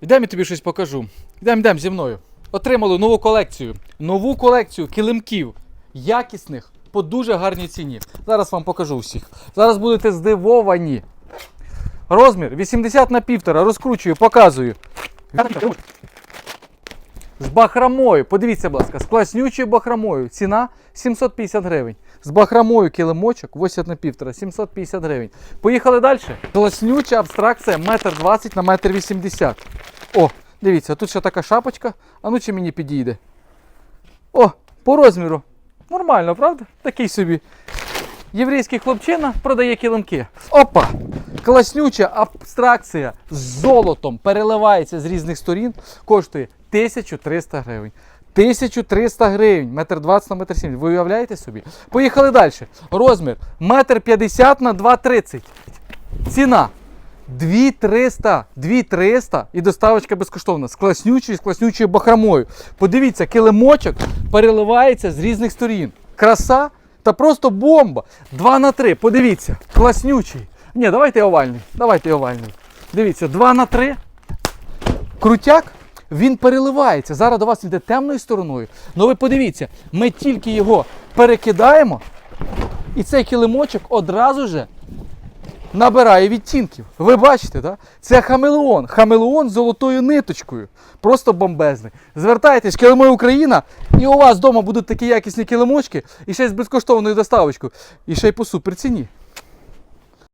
Йдемо я тобі щось покажу. Йдемо, йдемо зі мною. Отримали нову колекцію. Нову колекцію килимків. Якісних по дуже гарній ціні. Зараз вам покажу всіх. Зараз будете здивовані. Розмір 80 на 1,5. Розкручую, показую. З бахромою. Подивіться, будь ласка, з класнючою бахромою. Ціна 750 гривень. З бахромою килимочок 80 на 1,5. 750 гривень. Поїхали далі. Класнюча абстракція 1,20 на 1,80 м. О, дивіться, тут ще така шапочка. А ну чи мені підійде. О, по розміру. Нормально, правда? Такий собі. Єврейський хлопчина продає килимки. Опа! Класнюча абстракція з золотом переливається з різних сторін. Коштує 1300 гривень. 1300 гривень, метр 20 на метр 70. Ви уявляєте собі? Поїхали далі. Розмір метр 50 на 2,30. Ціна 2300, 2300 і доставочка безкоштовна з класнючою, з класнючою бахромою. Подивіться, килимочок переливається з різних сторін. Краса та просто бомба. 2 на 3. Подивіться, класнючий. Ні, давайте овальний. Давайте овальний. Дивіться, 2 на 3. Крутяк. Він переливається. Зараз до вас йде темною стороною. Ну ви подивіться, ми тільки його перекидаємо, і цей килимочок одразу же набирає відтінків. Ви бачите, да? Це хамелеон. Хамелеон з золотою ниточкою. Просто бомбезний. Звертайтесь, килими Україна, і у вас вдома будуть такі якісні килимочки, і ще й з безкоштовною доставочкою, і ще й по суперціні.